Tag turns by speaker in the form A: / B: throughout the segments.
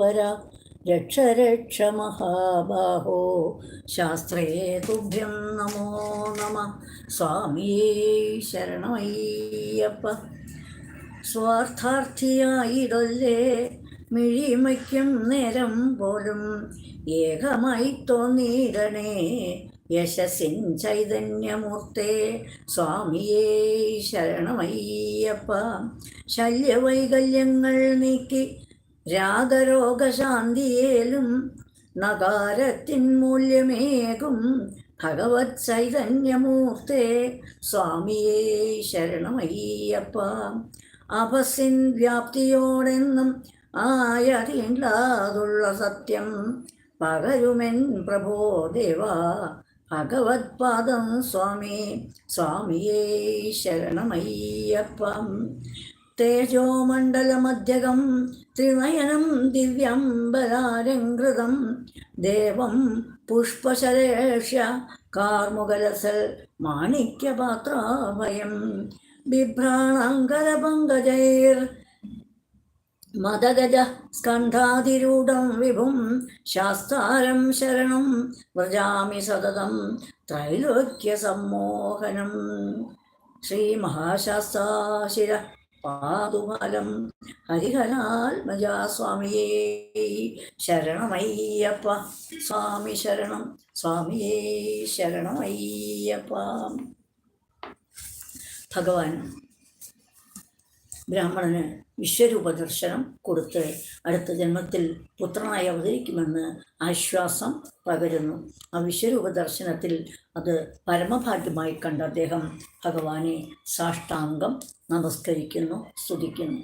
A: പര. രക്ഷ രക്ഷ മഹാബാഹോ. ശാസ്ത്രേ തുഭ്യം നമോ നമ. സ്വാമിയേ ശരണമയ്യപ്പ. സ്വാർത്ഥാർത്ഥിയായിടല്ലേ മിഴിമയ്ക്കും നേരം പോലും ഏകമായി തോന്നിയിടണേ യശസ്സിൻ ചൈതന്യമൂർത്തേ സ്വാമിയേ ശരണമയ്യപ്പ. ശല്യവൈകല്യങ്ങൾ നീക്കി രാഗരോഗശാന്തിയേലും നഗാരത്തിൻ മൂല്യമേകും ഭഗവത് ചൈതന്യമൂർത്തേ സ്വാമിയേ ശരണമയ്യപ്പ. അപസിൻ വ്യാപ്തിയോടെന്നും ആയതില്ലാതുള്ള സത്യം പകരുമെൻ പ്രഭോ ദേവ. ഭഗവത് പാദം സ്വാമി സ്വാമിയേ ശരണമയ്യപ്പം. തേജോമണ്ഡലമധ്യകം ത്രിനയനം ദിവ്യം ബലാരംകൃതം ദേവം പുഷ്പശരേഷ്യ കാർമുകലസൽ മാണിക്യപാത്രാഭയം. ബിഭ്രാണാങ്കരപങ്കജൈർ മദഗജ സ്കന്ധാതിരൂഢം വിഭും. ശാസ്താരം ശരണം വ്രജാമി സതതം ത്രൈലോക്യസമ്മോഹനം. ശ്രീമഹാശാസ്താശിര പാതുഫലം ഹരിഹരാത്മജാ സ്വാമിയേ ശരണമയ്യപ്പ. സ്വാമി ശരണം സ്വാമിയേ ശരണമയ്യപ്പ. ഭഗവാൻ ബ്രാഹ്മണന് വിശ്വരൂപ ദർശനം കൊടുത്ത് അടുത്ത ജന്മത്തിൽ പുത്രനായി അവതരിക്കുമെന്ന് ആശ്വാസം പകരുന്നു. ആ വിശ്വരൂപ ദർശനത്തിൽ അത് പരമഭാഗ്യമായി കണ്ട അദ്ദേഹം ഭഗവാനെ സാഷ്ടാംഗം നമസ്കരിക്കുന്നു സ്തുതിക്കുന്നു.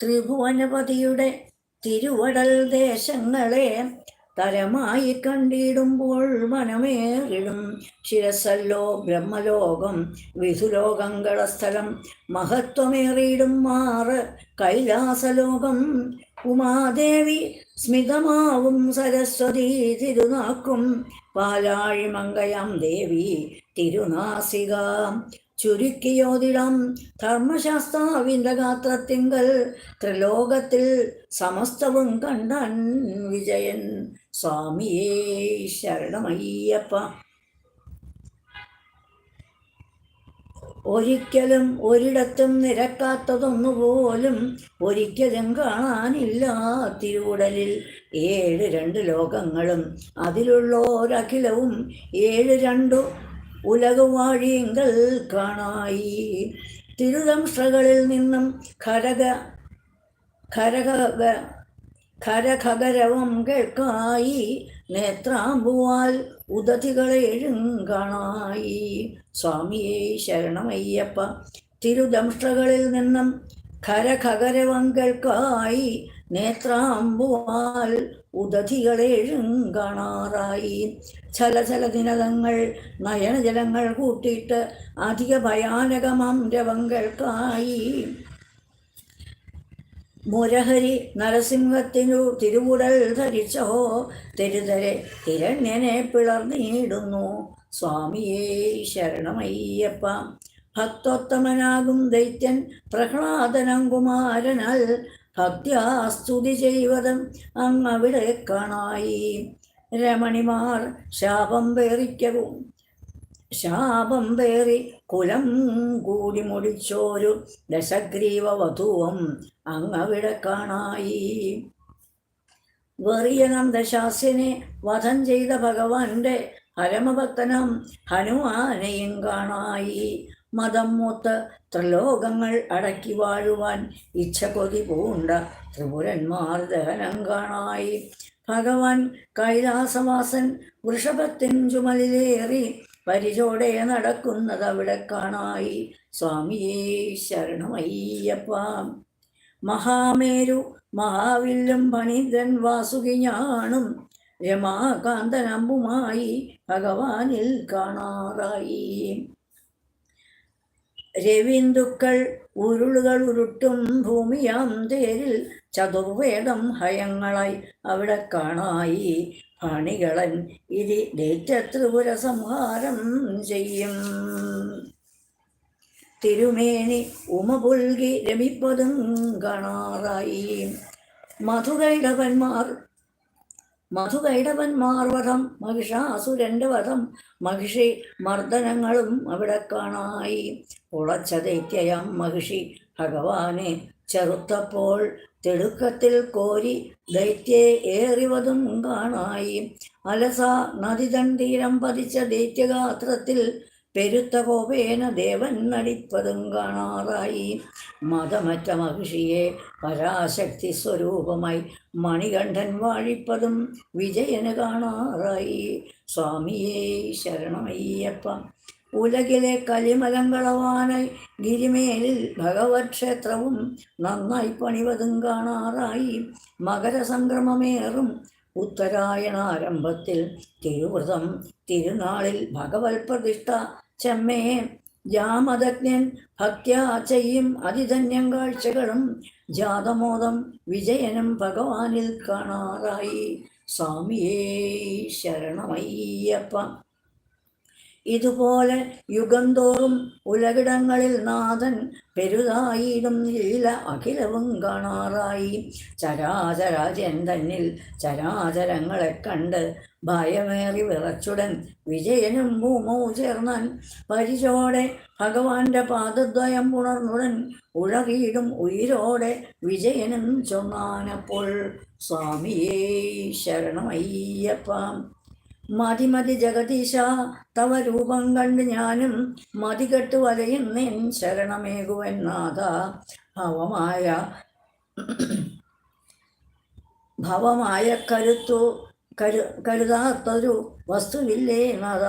A: ത്രിഭുവനപതിയുടെ തിരുവടൽ ദേശങ്ങളെ തരമായി കണ്ടിടുമ്പോൾ മനമേറിടും. ശിരസല്ലോ ബ്രഹ്മലോകം വിധുലോകങ്ങള സ്ഥലം മഹത്വമേറിയിടും മാറ്. കൈലാസലോകം ഉമാദേവി സ്മിതമാവും സരസ്വതി തിരുനാക്കും. പാലാഴിമങ്കയാം ദേവി തിരുനാസിക. ചുരുക്കിയോതിടം ധർമ്മശാസ്താവിന്റെ ഗാത്രത്തിങ്കൽ ത്രിലോകത്തിൽ സമസ്തവും കണ്ടൻ വിജയൻ സ്വാമിയേ ശരണമയ്യപ്പ. ഒരിക്കലും ഒരിടത്തും നിരക്കാത്തതൊന്നുപോലും ഒരിക്കലും കാണാനില്ല തിരുവുടലിൽ. ഏഴ് രണ്ട് ലോകങ്ങളും അതിലുള്ള ഒരഖിലവും ഏഴ് രണ്ടു ഉലകുവാഴിയെങ്കിൽ കാണായി. തിരുദംഷ്ട്രകളിൽ നിന്നും ഖരക ഖരക ഖരഖകരവം കേൾക്കായി. നേത്രാമ്പുവാൽ ഉദതികളേഴും കാണായി. സ്വാമിയെ ശരണമയ്യപ്പ തിരുദംഷ്ട്രകളിൽ നിന്നും ഖരഖകരവങ്കൾക്കായി നേത്രാമ്പുവാൽ ഉദതികളേഴും കാണാറായി ചല ദിനതങ്ങൾ നയനജലങ്ങൾ കൂട്ടിയിട്ട് അധിക ഭയാനകമം രവങ്ങൾക്കായി മുരഹരി നരസിംഹത്തിനു തിരുവുടൽ ധരിച്ചോ തെരുതരെ തിരണ്യനെ പിളർന്നിടുന്നു. സ്വാമിയേ ശരണമയ്യപ്പ ഭക്തോത്തമനാകും ദൈത്യൻ പ്രഹ്ലാദനം കുമാരനാൽ ഭക്ത്യാസ്തുതി ചെയ്വതും അങ്ങവിടെ കാണായി. രമണിമാർ ശാപം പേറിക്കവും. ശാപം പേറി കുലം കൂടി മുടിച്ചോരു ദശഗ്രീവ വധുവും അങ്ങവിടെ കാണായി. വെറിയനം ദശാസ്യനെ വധം ചെയ്ത ഭഗവാന്റെ പരമഭക്തനം ഹനുമാനെയും കാണായി. മതം മൂത്ത് ത്രിലോകങ്ങൾ അടക്കി വാഴുവാൻ ഇച്ഛ കൊതി പൂണ്ട ത്രിപുരന്മാർ ദഹനം കാണായി. ഭഗവാൻ കൈലാസവാസൻ വൃഷഭത്തിൻ ചുമലിലേറി പരിചോടെ നടക്കുന്നത് അവിടെ കാണായി. സ്വാമിയേ ശരണമയ്യപ്പ. മഹാമേരു മഹാവില്ലും പണിതൻ വാസുകി ഞാണും രമാകാന്തനമ്പുമായി ഭഗവാനിൽ കാണാറായി. രവിന്ദുക്കൾ ഉരുളുകൾ ഉരുട്ടും ഭൂമിയാം തേരിൽ ചതുർവേദം ഹയങ്ങളായി അവിടെ കാണായി. പണികളൻ ഇതി ദേറ്റത്രിപുര സംഹാരം ചെയ്യും. തിരുമേനി ഉമ പുൽകി രമിപ്പതും കാണാറായി. മധുകൈടവന്മാർ മധുകൈടവന്മാർ വധം മഹിഷാസുരന്റെ വധം മഹിഷി മർദ്ദനങ്ങളും അവിടെ കാണായി. ഉളച്ച ദൈത്യയാം മഹിഷി ഭഗവാനെ ചെറുത്തപ്പോൾ തിടുക്കത്തിൽ കോരി ദൈത്യേ ഏറിവതും കാണായി. അലസ നദിതണ്ടീരം പതിച്ച ദൈത്യഗാത്രത്തിൽ പെരുത്ത കോപേന ദേവൻ നടിപ്പതും കാണാറായി. മതമറ്റ മഹിഷിയെ പരാശക്തി സ്വരൂപമായി മണികണ്ഠൻ വാഴിപ്പതും വിജയന് കാണാറായി. സ്വാമിയേ ശരണമയ്യപ്പ ഉലകിലെ കലിമലങ്കളവാനായി ഗിരിമേലിൽ ഭഗവത് ക്ഷേത്രവും നന്നായി പണിവതും കാണാറായി. മകരസംക്രമമേറും ഉത്തരായണാരംഭത്തിൽ തിരുവ്രതം തിരുനാളിൽ ഭഗവത് പ്രതിഷ്ഠ ചെമ്മേ ജാമതജ്ഞൻ ഭക്ത്യാ ചെയ്യും അതിധന്യം കാഴ്ചകളും. ജാതമോദം വിജയനും ഭഗവാനിൽ കാണാറായി. സ്വാമിയേ ശരണമയ്യപ്പ. ഇതുപോലെ യുഗം തോറും ഉലകിടങ്ങളിൽ നാഥൻ പെരുതായിടും ലീല അഖിലവും കാണാറായി. ചരാചരാജൻ തന്നിൽ ചരാചരങ്ങളെ കണ്ട് ഭയമേറി വിറച്ചുടൻ വിജയനും ഭൂമവും ചേർന്നാൻ പരിചോടെ ഭഗവാന്റെ പാദദ്വയം ഉണർന്നുടൻ ഉഴകിയിടും ഉയരോടെ വിജയനും ചൊന്നാനപ്പോൾ സ്വാമിയേ ശരണമയ്യപ്പ. മതി ജഗതീശ തവ രൂപം കണ്ട് ഞാനും മതികെട്ട് വലയുന്നേൻ ശരണമേകുവെന്നാഥ ഭവമായ ഭവമായ കരുത്തു കരു കരുതാത്തൊരു വസ്തുവില്ലേ നാഥ?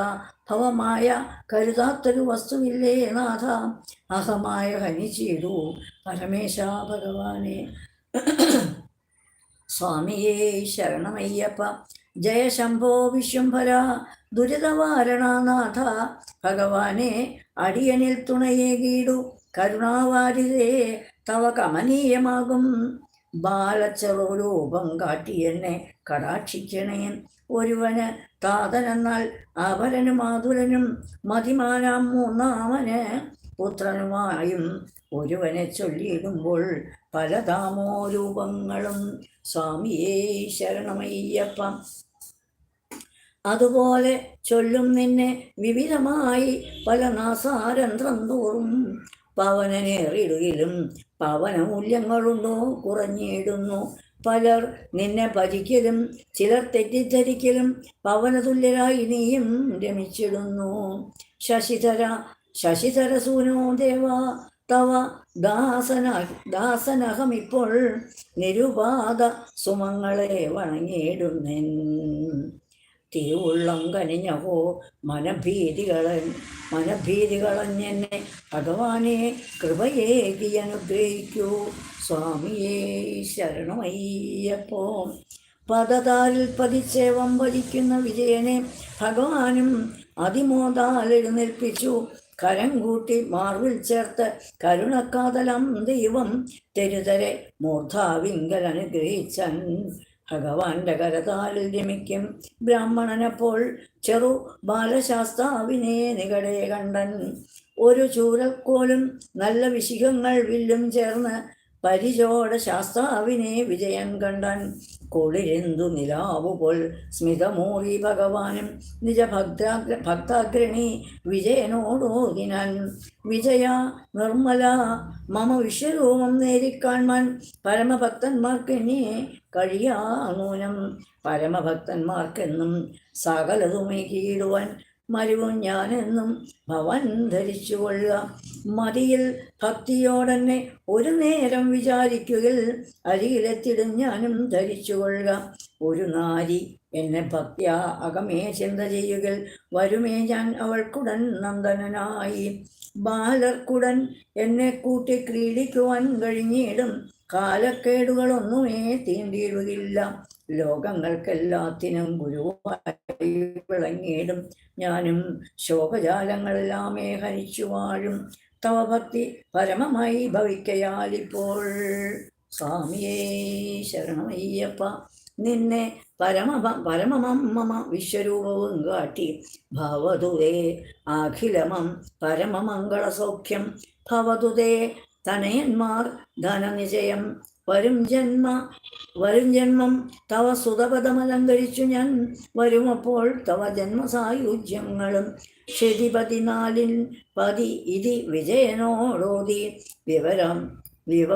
A: ഭവമായ കരുതാത്തൊരു വസ്തുവില്ലേ നാഥ? അഹമായ ഹനി ചെയ്തു പരമേശ ഭഗവാനെ. സ്വാമിയേ ശരണമയ്യപ്പ ജയശംഭോ വിശ്വംഭര ദുരിതവാരണാനാഥ ഭഗവാനെ അടിയനിൽ തുണയേകീടു കരുണാവാരിതേ തവ കമനീയമാകും. ബാലച്ചെറുരൂപം കാട്ടി എന്നെ കടാക്ഷിക്കണേ. ഒരുവന് താതനെന്നാൽ അവരനും മാതുലനും മതിമാനാം മൂന്നാമന് പുത്രനുമായും ഒരുവനെ ചൊല്ലിയിടുമ്പോൾ പല രൂപങ്ങളും. സ്വാമിയേ ശരണമയ്യപ്പ അതുപോലെ ചൊല്ലും നിന്നെ വിവിധമായി പല നാസാരന്ധ്രം തോറും പവനനേറിയിടുകയിലും പവനമൂല്യങ്ങളുണ്ടോ കുറഞ്ഞിടുന്നു. പലർ നിന്നെ ഭജിക്കലും ചിലർ തെറ്റിദ്ധരിക്കലും പവനതുല്യരായി നീയും രമിച്ചിടുന്നു. ശശിധര ശശിധര സൂനോ ദേവ തവ ദാസന ദാസനഹമിപ്പോൾ നിരുപാത സുമങ്ങളെ വണങ്ങിയിടുന്നെൻ. തിരുവുള്ളം കനിഞ്ഞഹോ മനഭീതികളൻ മനഭീതികളഞ്ഞെന്നെ ഭഗവാനെ കൃപയേകി അനുഗ്രഹിക്കൂ സ്വാമിയേ ശരണമയ്യപ്പോ. പദതാലിൽ പതിച്ചേവം വഹിക്കുന്ന വിജയനെ ഭഗവാനും അതിമോദാൽ എഴുന്നേൽപ്പിച്ചു. കരം കൂട്ടി മാർവിൽ ചേർത്ത് കരുണക്കാതലം ദൈവം തെരുതരെ മൂർധാവിങ്കൽ അനുഗ്രഹിച്ചൻ ഭഗവാന്റെ കരതാലിൽ രമിക്കും ബ്രാഹ്മണനപ്പോൾ ചെറു ബാലശാസ്താവിനെ നികടേ കണ്ടൻ. ഒരു ചൂരക്കോലും നല്ല വിശിഖങ്ങൾ വില്ലും ചേർന്ന് പരിചോട ശാസ്താവിനെ വിജയം കണ്ടൻ കൊളിരെന്തു നിലാവുപോൽ സ്മിതമൂറി ഭഗവാനും നിജ ഭക്താഗ്ര ഭക്താഗ്രണി വിജയനോടോകിനൻ. വിജയ നിർമ്മല മമ വിശ്വരൂപം നേരിക്കാൺമാൻ പരമഭക്തന്മാർക്കെന്നെ കഴിയാ നൂനം പരമഭക്തന്മാർക്കെന്നും സകലതുമേകിയിടുവാൻ മരുവും ഞാനെന്നും ഭവൻ ധരിച്ചു കൊള്ളുക മതിയിൽ ഭക്തിയോടെന്നെ ഒരു നേരം വിചാരിക്കുകയിൽ അരികിലെത്തിടും ഞാനും ധരിച്ചു കൊള്ളുക ഒരു നാരി എന്നെ ഭക്തിയ അകമേ ചിന്ത ചെയ്യുകിൽ വരുമേ ഞാൻ അവൾക്കുടൻ നന്ദനനായി. ബാലർക്കുടൻ എന്നെ കൂട്ടി ക്രീഡിക്കുവാൻ കഴിഞ്ഞിടും. കാലക്കേടുകളൊന്നുമേ തീണ്ടിയിടുകയില്ല ലോകങ്ങൾക്കെല്ലാത്തിനും ഗുരുവായി വിളങ്ങിയിടും ഞാനും ശോകജാലങ്ങളെല്ലാമേ ഹരിച്ചു വാഴും. തവ ഭക്തി പരമമായി ഭവിക്കയാലിപ്പോൾ. സ്വാമിയേ ശരണമയ്യപ്പ നിന്നെ പരമ പരമമമ്മ വിശ്വരൂപവും കാട്ടി. ഭവതുതേ അഖിലമം പരമമംഗളസൗഖ്യം. ഭവതുതേ തനയന്മാർ ധനനിജയം. വരും ജന്മ വരും ജന്മം തവ സുതപദമലങ്കരിച്ചു ഞാൻ. വരുമപ്പോൾ തവ ജന്മസായുജ്യങ്ങളും ശരി പതിനാലിൽ പതി ഇതി വിജയനോടോതി വിവരം വിവ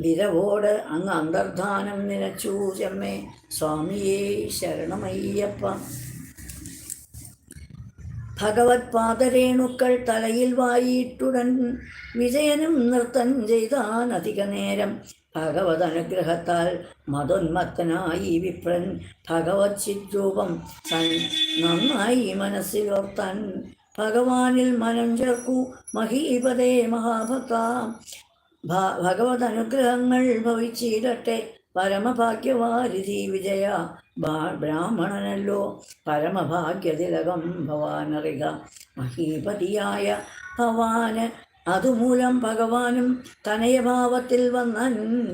A: വിരവോട് അങ്ങ് അന്തർധാനം നിലച്ചു. ചെമ്മേ സ്വാമിയേ ശരണമയ്യപ്പ. ഭഗവത് പാദരേണുക്കൾ തലയിൽ വായിട്ടുടൻ വിജയനും നൃത്തം ചെയ്താൻ അധിക നേരം ഭഗവത് അനുഗ്രഹത്താൽ മതോന്മത്തനായി വിപ്രൻ ഭഗവത് ചിദ്രൂപം നന്നായി മനസ്സിലോർത്താൻ ഭഗവാനിൽ മനം ചേർക്കൂ മഹീപതേ മഹാഭക്ത. ഭഗവത് അനുഗ്രഹങ്ങൾ ഭവിച്ചിടട്ടെ പരമഭാഗ്യവാരിധി വിജയ. ബ്രാഹ്മണനല്ലോ പരമഭാഗ്യതിലകം ഭവാനറിക. മഹീപതിയായ ഭവാന് അതുമൂലം ഭഗവാനും തനയഭാവത്തിൽ വന്ന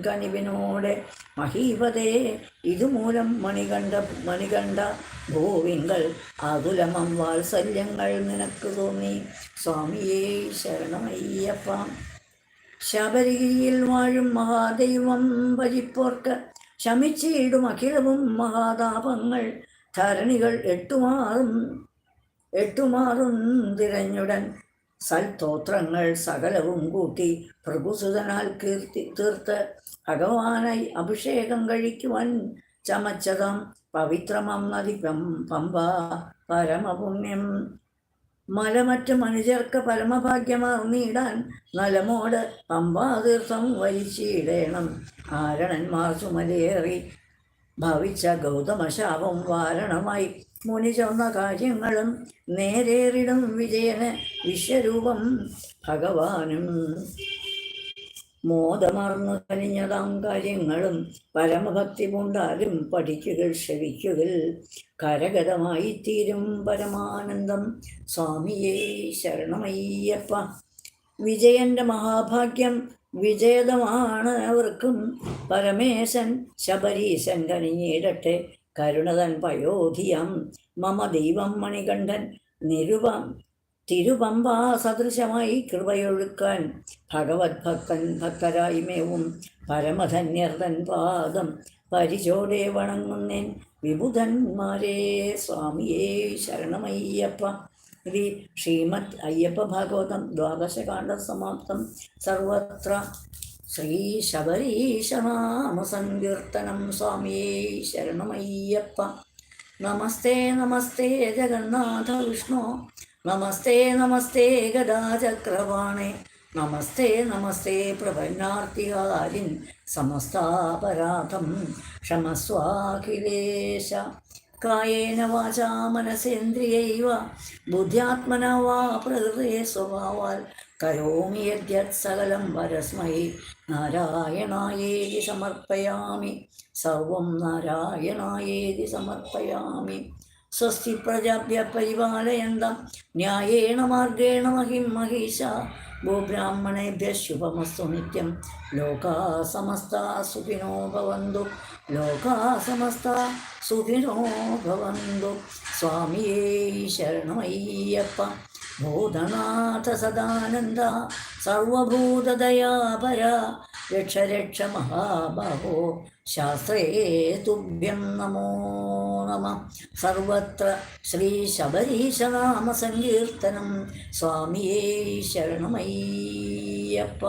A: കനിവിനോടെ മഹീപതേ ഇതുമൂലം മണികണ്ഠ മണികണ്ഠ ഭൂവിങ്കൾ അതുലമം വാത്സല്യങ്ങൾ നിനക്ക് തോന്നി. സ്വാമിയേ ശരണമയ്യപ്പ ശബരിഗിരിയിൽ വാഴും മഹാദൈവം ഭജിപ്പോർക്ക് ശമിച്ചിടും അഖിലവും മഹാതാപങ്ങൾ. ധരണികൾ എട്ടുമാറും എട്ടുമാറും തിരഞ്ഞുടൻ സൽത്തോത്രങ്ങൾ സകലവും കൂട്ടി പ്രഭുസുതനാൽ കീർത്തി തീർത്ത് ഭഗവാനായി അഭിഷേകം കഴിക്കുവാൻ ചമച്ചതാം. പവിത്രമം നദി പമ്പ പരമപുണ്യം. മലമറ്റ മനുഷ്യർക്ക് പരമഭാഗ്യമാർന്നിടാൻ നലമോട് പമ്പാതീർത്ഥം വലിച്ചിടേണം. ആരണന്മാർ ചുമലേറി ഭവിച്ച ഗൗതമശാപം വാരണമായി. മുനി ചൊന്ന കാര്യങ്ങളും നേരേറിടും വിജയന് വിശ്വരൂപം ഭഗവാനും. മോദമർന്നു കനിഞ്ഞതാം കാര്യങ്ങളും പരമഭക്തി കൊണ്ടാലും പഠിക്കുകൾ ശ്രവിക്കുകൾ കരഗതമായി തീരും പരമാനന്ദം. സ്വാമിയെ ശരണമയ്യപ്പ. വിജയന്റെ മഹാഭാഗ്യം വിജയതമാണ് അവർക്കും. പരമേശൻ ശബരീശൻ കനിഞ്ഞിടട്ടെ കരുണതൻ പയോധിയം. മമ ദൈവം മണികണ്ഠൻ നിരുപം. തിരുപമ്പാ സദൃശമായി കൃപയൊഴുക്കാൻ ഭഗവത് ഭക്തൻ ഭക്തരായ്മേവും പരമധന്യർതൻ പാദം പരിചോടെ വണങ്ങുന്നേൻ വിബുധന്മാരെ സ്വാമിയേ ശരണമയ്യപ്പ. ഇതി ശ്രീമദ് അയ്യപ്പ ഭാഗവതം ദ്വാദശകാണ്ഡ സമാപ്തം. സർവത്ര ശ്രീ ശബരീശനാമസങ്കീർത്തനം സ്വാമിയേ ശരണമയ്യപ്പ. നമസ്തേ നമസ്തേ ജഗന്നാഥ വിഷ്ണു. നമസ്തേ നമസ്തേ ഗദാചക്രവാണേ. നമസ്തേ നമസ്തേ പ്രപന്നാർത്തിഹാരിൻ സമസ്താപരാധം ക്ഷമസ്വാഖിലേശ. കായേന വാചാ മനസേന്ദ്രിയൈവ. ബുദ്ധ്യാത്മന വാ പ്രകൃതേ സ്വഭാവാൽ കരോമി യദ്യത് സകലം വരസ്മൈ. നാരായണായേതി സമർപ്പയാമി. സർവം നാരായണായേതി സമർപ്പയാമി. സ്വസ്തി പ്രജാഭ്യ പരിപാലയന്തം. ന്യായേണ മാർഗേണ മഹിം മഹിഷ ഗോബ്രാഹ്മണേഭ്യ ശുഭമസ്തു നിത്യം. ലോകാ സമസ്ത സുഖിനോ ഭവന്തു. ലോകാ സമസ്ത സുഖിനോ ഭവന്തു. സ്വാമിയേ ശരണമയ്യപ്പ. ഭൂതനാഥ സദാനന്ദ സർവഭൂതദയാപര രക്ഷ രക്ഷ മഹാബാഹോ ശാസ്ത്രേ തുഭ്യം നമോ നമ. സർവത്ര ശ്രീ ശബരീശനാമ സങ്കീർത്തനം സ്വാമിയേ ശരണമയ്യപ്പ.